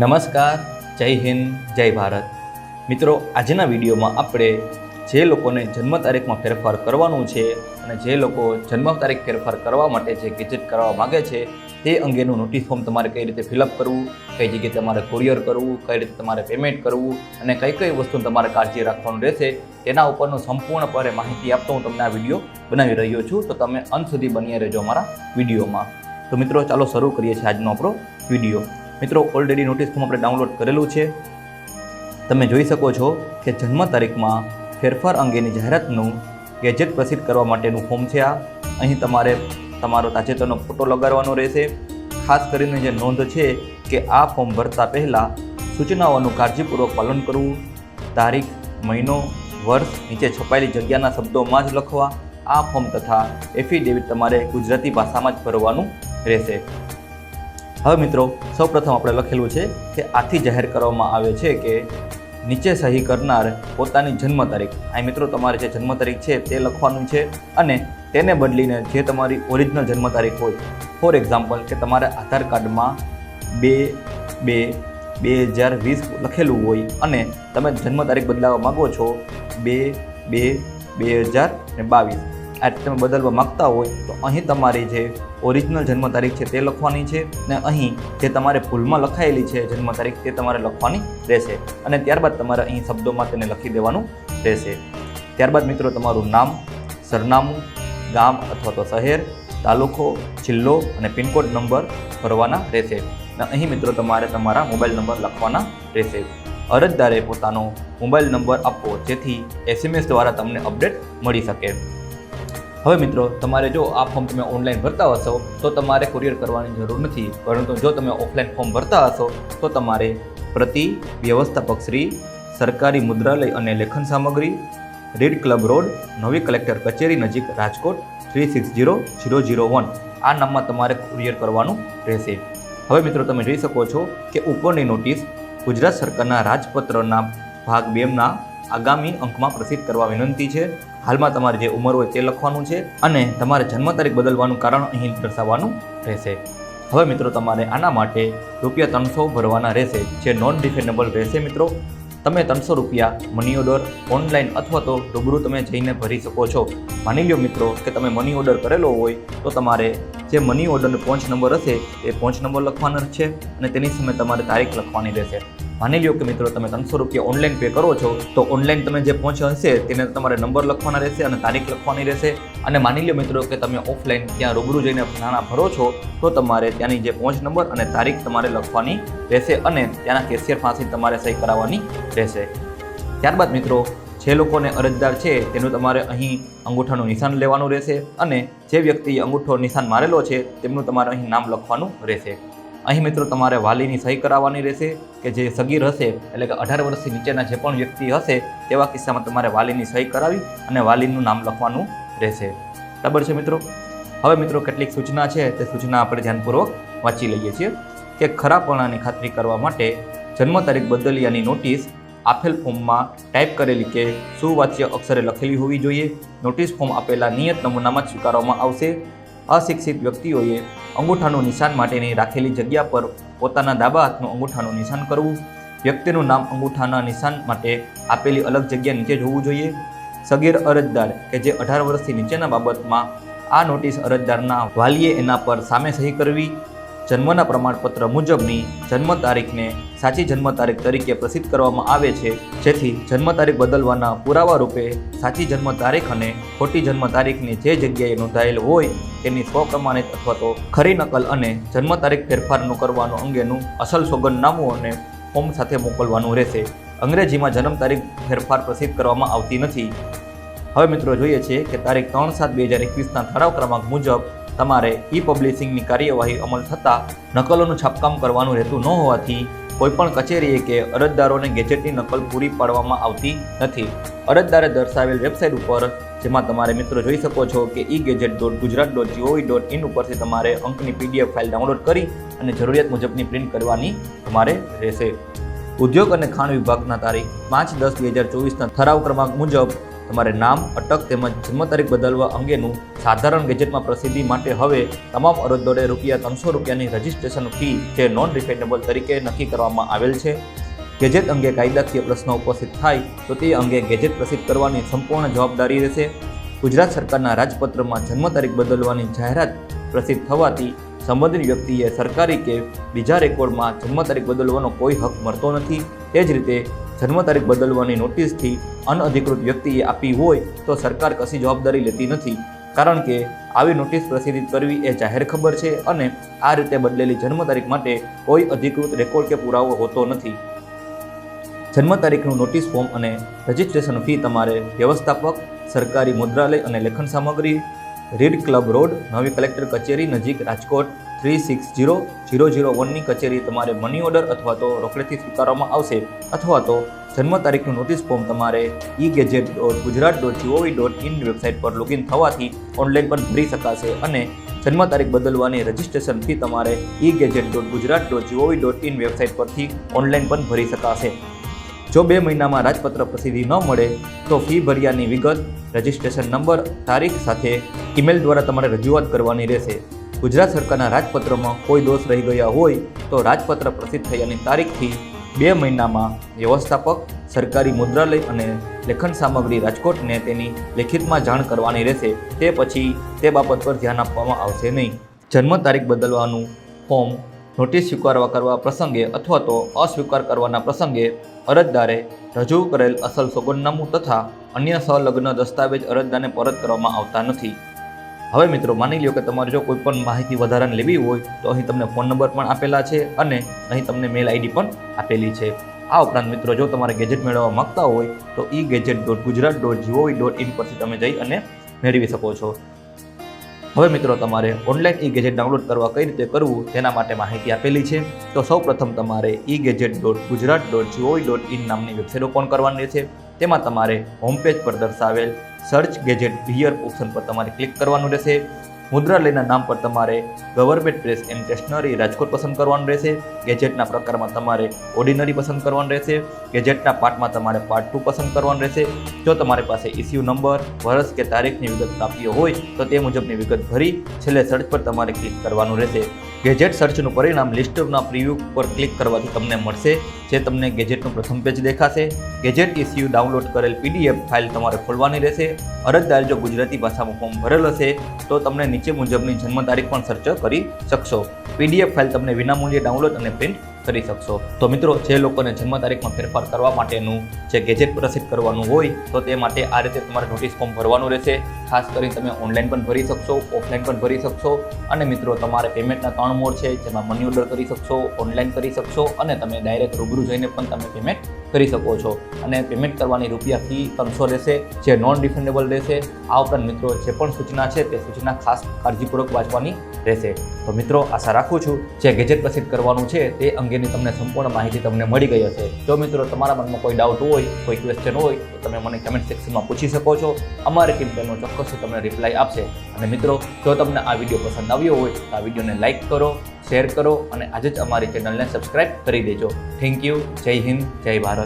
નમસ્કાર, જય હિન્દ, જય ભારત. મિત્રો, આજના વિડીયોમાં આપણે જે લોકોને જન્મ તારીખમાં ફેરફાર કરવાનું છે અને જે લોકો જન્મ તારીખ ફેરફાર કરવા માટે જે ગેજેટ કરવા માગે છે, તે અંગેનું નોટિસ ફોર્મ તમારે કઈ રીતે ફિલઅપ કરવું, કઈ જગ્યાએ તમારે કુરિયર કરવું, કઈ રીતે તમારે પેમેન્ટ કરવું અને કઈ કઈ વસ્તુ તમારે કાળજી રાખવાનું રહેશે, તેના ઉપરનું સંપૂર્ણપણે માહિતી આપતો હું તમને આ વીડિયો બનાવી રહ્યો છું. તો તમે અંત સુધી બન્યા રહેજો અમારા વિડીયોમાં. તો મિત્રો, ચાલો શરૂ કરીએ છીએ આજનો આપણો વીડિયો. મિત્રો ઓલરેડી નોટિસ ફોર્મ આપણે ડાઉનલોડ કરેલું છે. તમે જોઈ શકો છો કે જન્મ તારીખમાં ફેરફાર અંગેની જાહેરાતનું ગેજેટ પ્રસિદ્ધ કરવા માટેનું ફોર્મ છે આ. અહીં તમારે તમારો તાજેતરનો ફોટો લગાડવાનો રહેશે. ખાસ કરીને જે નોંધ છે કે આ ફોર્મ ભરતા પહેલાં સૂચનાઓનું કાળજીપૂર્વક પાલન કરવું, તારીખ, મહિનો, વર્ષ, નીચે છપાયેલી જગ્યાના શબ્દોમાં જ લખવા, આ ફોર્મ તથા એફિડેવિટ તમારે ગુજરાતી ભાષામાં જ ભરવાનું રહેશે. હવે મિત્રો, સૌપ્રથમ આપણે લખેલું છે કે આથી જાહેર કરવામાં આવે છે કે નીચે સહી કરનાર પોતાની જન્મ તારીખ. આ મિત્રો, તમારે જે જન્મ તારીખ છે તે લખવાનું છે અને તેને બદલીને જે તમારી ઓરિજિનલ જન્મ તારીખ હોય ફોર એક્ઝામ્પલ કે તમારા આધાર કાર્ડમાં બે બે બે હજાર વીસ લખેલું હોય અને તમે જન્મ તારીખ બદલાવવા માગો છો બે બે બે હજાર ને બાવીસ. આ તમે બદલવા માગતા હોય, તો અહીં તમારી જે ઓરિજિનલ જન્મ તારીખ છે તે લખવાની છે ને અહીં જે તમારે ભૂલમાં લખાયેલી છે જન્મ તારીખ તે તમારે લખવાની રહેશે. અને ત્યારબાદ તમારે અહીં શબ્દોમાં તેને લખી દેવાનું રહેશે. ત્યારબાદ મિત્રો તમારું નામ, સરનામું, ગામ અથવા તો શહેર, તાલુકો, જિલ્લો અને પિનકોડ નંબર ભરવાના રહેશે. અને અહીં મિત્રો તમારે તમારા મોબાઈલ નંબર લખવાના રહેશે. અરજદારે પોતાનો મોબાઈલ નંબર આપવો જેથી એસએમએસ દ્વારા તમને અપડેટ મળી શકે. હવે મિત્રો, તમારે જો આ ફોર્મ તમે ઓનલાઈન ભરતા હશો, તો તમારે કુરિયર કરવાની જરૂર નથી. પરંતુ જો તમે ઓફલાઈન ફોર્મ ભરતા હશો, તો તમારે પ્રતિ વ્યવસ્થાપક શ્રી, સરકારી મુદ્રાલય અને લેખન સામગ્રી રીડ ક્લબ રોડ નવી કલેક્ટર કચેરી નજીક Rajkot three six zero zero zero one આ નામમાં તમારે કુરિયર કરવાનું રહેશે. હવે મિત્રો, તમે જોઈ શકો છો કે ઉપરની નોટિસ ગુજરાત સરકારના રાજપત્રના ભાગ બેમના આગામી અંકમાં પ્રસિદ્ધ કરવા વિનંતી છે. હાલમાં તમારી જે ઉંમર હોય તે લખવાનું છે અને તમારે જન્મ તારીખ બદલવાનું કારણ અહીં દર્શાવવાનું રહેશે. હવે મિત્રો તમારે આના માટે રૂપિયા ત્રણસો ભરવાના રહેશે, જે નોન ડિફેન્ડેબલ રહેશે મિત્રો. તમે ત્રણસો રૂપિયા મની ઓર્ડર ઓનલાઈન અથવા તો રૂબરૂ તમે જઈને ભરી શકો છો. માની લો મિત્રો કે તમે મની ઓર્ડર કરેલો હોય તો તમારે જે મની ઓર્ડરનો પહોંચ નંબર હશે એ પહોંચ નંબર લખવાનો છે અને તેની સામે તમારે તારીખ લખવાની રહેશે. માની લ્યો કે મિત્રો તમે ત્રણસો રૂપિયા ઓનલાઈન પે કરો છો, તો ઓનલાઈન તમે જે પહોંચ્યો હશે તેને તમારે નંબર લખવાના રહેશે અને તારીખ લખવાની રહેશે. અને માની લ્યો મિત્રો કે તમે ઓફલાઈન ત્યાં રૂબરૂ જઈને નાણાં ભરો છો, તો તમારે ત્યાંની જે પહોંચ નંબર અને તારીખ તમારે લખવાની રહેશે અને ત્યાંના કેશિયર પાસે તમારે સહી કરાવવાની રહેશે. ત્યારબાદ મિત્રો, જે લોકોને અરજદાર છે તેનું તમારે અહીં અંગૂઠાનું નિશાન લેવાનું રહેશે અને જે વ્યક્તિએ અંગૂઠો નિશાન મારેલો છે તેમનું તમારે અહીં નામ લખવાનું રહેશે. અહીં મિત્રો તમારે વાલીની સહી કરાવવાની રહેશે કે જે સગીર હશે, એટલે કે અઢાર વર્ષથી નીચેના જે પણ વ્યક્તિ હશે, તેવા કિસ્સામાં તમારે વાલીની સહી કરાવી અને વાલીનું નામ લખવાનું રહેશે. બરાબર છે મિત્રો? હવે મિત્રો કેટલીક સૂચના છે, તે સૂચના આપણે ધ્યાનપૂર્વક વાંચી લઈએ છીએ કે ખરાપણાની ખાતરી કરવા માટે જન્મ તારીખ બદલ્યાની નોટિસ આપેલ ફોર્મમાં ટાઈપ કરેલી કે સુવાચ્ય અક્ષરે લખેલી હોવી જોઈએ. નોટિસ ફોર્મ આપેલા નિયત નમૂનામાં જ સ્વીકારવામાં આવશે. અશિક્ષિત વ્યક્તિઓએ અંગૂઠાનું નિશાન માટેની રાખેલી જગ્યા પર પોતાના ડાબા હાથનું અંગૂઠાનું નિશાન કરવું. વ્યક્તિનું નામ અંગૂઠાના નિશાન માટે આપેલી અલગ જગ્યા નીચે જોવું જોઈએ. સગીર અરજદાર કે જે અઢાર વર્ષથી નીચેના બાબતમાં આ નોટિસ અરજદારના વાલીએ એના પર સામે સહી કરવી. જન્મના પ્રમાણપત્ર મુજબની જન્મ તારીખને સાચી જન્મ તારીખ તરીકે પ્રસિદ્ધ કરવામાં આવે છે. જેથી જન્મ તારીખ બદલવાના પુરાવા રૂપે સાચી જન્મ તારીખ અને ખોટી જન્મ તારીખની જે જગ્યાએ નોંધાયેલ હોય તેની સ્વપ્રમાણિત અથવા તો ખરી નકલ અને જન્મ તારીખ ફેરફારનું કરવાનું અંગેનું અસલ સોગંદનામું અને ફોર્મ સાથે મોકલવાનું રહેશે. અંગ્રેજીમાં જન્મ તારીખ ફેરફાર પ્રસિદ્ધ કરવામાં આવતી નથી. હવે મિત્રો જોઈએ છીએ કે તારીખ ત્રણ સાત બે હજાર એકવીસના ઠરાવ ક્રમાંક મુજબ તમારે ઈ પબ્લિશિંગની કાર્યવાહી અમલ થતાં નકલોનું છાપકામ કરવાનું રહેતું ન હોવાથી કોઈપણ કચેરીએ કે અરજદારોને ગેજેટની નકલ પૂરી પાડવામાં આવતી નથી. અરજદારે દર્શાવેલ વેબસાઇટ ઉપર, જેમાં તમારે મિત્રો જોઈ શકો છો કે E gadget dot Gujarat dot GOV dot in ઉપરથી તમારે અંકની પીડીએફ ફાઇલ ડાઉનલોડ કરી અને જરૂરિયાત મુજબની પ્રિન્ટ કરવાની તમારે રહેશે. ઉદ્યોગ અને ખાણ વિભાગના તારીખ પાંચ દસ બે હજાર ચોવીસના ઠરાવ ક્રમાંક મુજબ તમારે નામ, અટક તેમજ જન્મ તારીખ બદલવા અંગેનું સાધારણ ગેજેટમાં પ્રસિદ્ધિ માટે હવે તમામ અરજદારે રૂપિયા ત્રણસો રૂપિયાની રજિસ્ટ્રેશન ફી જે નોન રિફંડેબલ તરીકે નક્કી કરવામાં આવેલ છે. ગેજેટ અંગે કાયદાકીય પ્રશ્નો ઉપસ્થિત થાય તો તે અંગે ગેજેટ પ્રસિદ્ધ કરવાની સંપૂર્ણ જવાબદારી રહેશે. ગુજરાત સરકારના રાજપત્રમાં જન્મ તારીખ બદલવાની જાહેરાત પ્રસિદ્ધ થવાથી સંબંધિત વ્યક્તિએ સરકારી કે બીજા રેકોર્ડમાં જન્મ તારીખ બદલવાનો કોઈ હક મળતો નથી. તે જ રીતે જન્મ તારીખ બદલવાની નોટિસથી અનઅધિકૃત વ્યક્તિએ આપી હોય તો સરકાર કશી જવાબદારી લેતી નથી. કારણ કે આવી નોટિસ પ્રસિદ્ધિત કરવી એ જાહેર ખબર છે અને આ રીતે બદલેલી જન્મ તારીખ માટે કોઈ અધિકૃત રેકોર્ડ કે પુરાવો હોતો નથી. જન્મ તારીખનું નોટિસ ફોર્મ અને રજિસ્ટ્રેશન ફી તમારે વ્યવસ્થાપક, સરકારી મુદ્રાલય અને લેખન સામગ્રી, રીડ ક્લબ રોડ, નવી કલેક્ટર કચેરી નજીક Rajkot three six zero zero zero વનની કચેરી તમારે મની ઓર્ડર અથવા તો રોકડેથી સ્વીકારવામાં આવશે અથવા તો જન્મ તારીખનું નોટિસ ફોર્મ તમારે E gadget dot Gujarat dot GOV dot in website પર લોગિન થવાથી ઓનલાઈન પણ ભરી શકાશે અને જન્મ તારીખ બદલવાની રજિસ્ટ્રેશન ફી તમારે E gadget dot Gujarat dot GOV dot in website પરથી ઓનલાઈન પણ ભરી શકાશે. જો બે મહિનામાં રાજપત્ર પ્રસિદ્ધિ ન મળે, તો ફી ભર્યાની વિગત રજિસ્ટ્રેશન નંબર તારીખ સાથે ઈમેલ દ્વારા તમારે રજૂઆત કરવાની રહેશે. ગુજરાત સરકારના રાજપત્રમાં કોઈ દોષ રહી ગયા હોય તો રાજપત્ર પ્રસિદ્ધ થયાની તારીખથી બે મહિનામાં વ્યવસ્થાપક, સરકારી મુદ્રાલય અને લેખન સામગ્રી રાજકોટને તેની લેખિતમાં જાણ કરવાની રહેશે. તે પછી તે બાબત પર ધ્યાન આપવામાં આવશે નહીં. જન્મ તારીખ બદલવાનું ફોર્મ નોટિસ સ્વીકારવા કરવા પ્રસંગે અથવા તો અસ્વીકાર કરવાના પ્રસંગે અરજદારે રજૂ કરેલ અસલ સોગંદનામું તથા અન્ય સંલગ્ન દસ્તાવેજ અરજદારને પરત કરવામાં આવતા નથી. હવે મિત્રો, માની લ્યો કે તમારે જો કોઈ પણ માહિતી વધારાને લેવી હોય, તો અહીં તમને ફોન નંબર પણ આપેલા છે અને અહીં તમને મેલ આઈડી પણ આપેલી છે. આ ઉપરાંત મિત્રો, જો તમારે ગેજેટ મેળવવા માંગતા હોય, તો E gadget dot Gujarat dot GOV dot in પરથી તમે જઈ અને મેળવી શકો છો. હવે મિત્રો તમારે ઓનલાઈન ઈ ગેજેટ ડાઉનલોડ કરવા કઈ રીતે કરવું તેના માટે માહિતી આપેલી છે. તો સૌપ્રથમ તમારે E gadget dot Gujarat dot GOV dot in નામની વેબસાઇટ ઓપન કરવાની રહેશે તેમાં તમારે હોમપેજ પર દર્શાવેલ સર્ચ ગેજેટ હિયર ઓપ્શન પર તમારે ક્લિક કરવાનું રહેશે. મુદ્રાલયના નામ પર તમારે government press and stationery Rajkot પસંદ કરવાનું રહેશે. ગેજેટના પ્રકારમાં તમારે ઓર્ડિનરી પસંદ કરવાનું રહેશે. ગેજેટના પાર્ટમાં તમારે પાર્ટ ટુ પસંદ કરવાનું રહેશે. જો તમારી પાસે ઇસ્યુ નંબર, વર્ષ કે તારીખની વિગત પ્રાપ્ય હોય, તો તે મુજબની વિગત ભરી છેલ્લે સર્ચ પર તમારે ક્લિક કરવાનું રહેશે. ગેજેટ સર્ચનું પરિણામ લિસ્ટના પ્રિવ્યૂ પર ક્લિક કરવાથી તમને મળશે, જે તમને ગેજેટનું પ્રથમ પેજ દેખાશે. ગેજેટ ઇસ્યુ ડાઉનલોડ કરેલ પીડીએફ ફાઇલ તમારે ખોલવાની રહેશે. અરજદાર જો ગુજરાતી ભાષામાં ફોર્મ ભરેલ હશે, તો તમને નીચે મુજબની જન્મ તારીખ પણ સર્ચ કરી શકશો. પીડીએફ ફાઇલ તમને વિનામૂલ્યે ડાઉનલોડ અને પ્રિન્ટ કરી શકશો. તો મિત્રો, જે લોકોને જન્મ તારીખમાં ફેરફાર કરવા માટેનું જે ગેજેટ પ્રસિદ્ધ કરવાનું હોય, તો તે માટે આ રીતે તમારે નોટિસ ફોર્મ ભરવાનું રહેશે. ખાસ કરીને તમે ઓનલાઈન પણ ભરી શકશો ઓફલાઈન પણ ભરી શકશો. અને મિત્રો, તમારે પેમેન્ટના ત્રણ મોડ છે, જેમાં મની ઓર્ડર કરી શકશો ઓનલાઈન કરી શકશો, અને તમે ડાયરેક્ટ રૂબરૂ જઈને પણ તમે પેમેન્ટ કરી શકો છો અને પેમેન્ટ કરવાની રૂપિયા ફી ત્રણસો રહેશે જે નોન રિફંડેબલ રહેશે આ ઉપરાંત મિત્રો, જે પણ સૂચના છે તે સૂચના ખાસ કાળજીપૂર્વક વાંચવાની રહેશે. તો મિત્રો, આશા રાખું છું, જે ગેજેટ પ્રસિદ્ધ કરવાનું છે તે અંગેની તમને સંપૂર્ણ માહિતી તમને મળી ગઈ હશે. જો મિત્રો, તમારા મનમાં કોઈ ડાઉટ હોય, કોઈ ક્વેશ્ચન હોય, તો તમે મને કમેન્ટ સેક્શનમાં પૂછી શકો છો. અમારી ટીમ તેનો ચોક્કસ તમને રિપ્લાય આપશે. અને મિત્રો, જો તમને આ વીડિયો પસંદ આવ્યો હોય, તો આ વિડીયોને લાઇક કરો શેર કરો, અને આજે જ અમારી ચેનલને સબસ્ક્રાઇબ કરી દેજો. થેન્ક યુ જય હિન્દ, જય ભારત.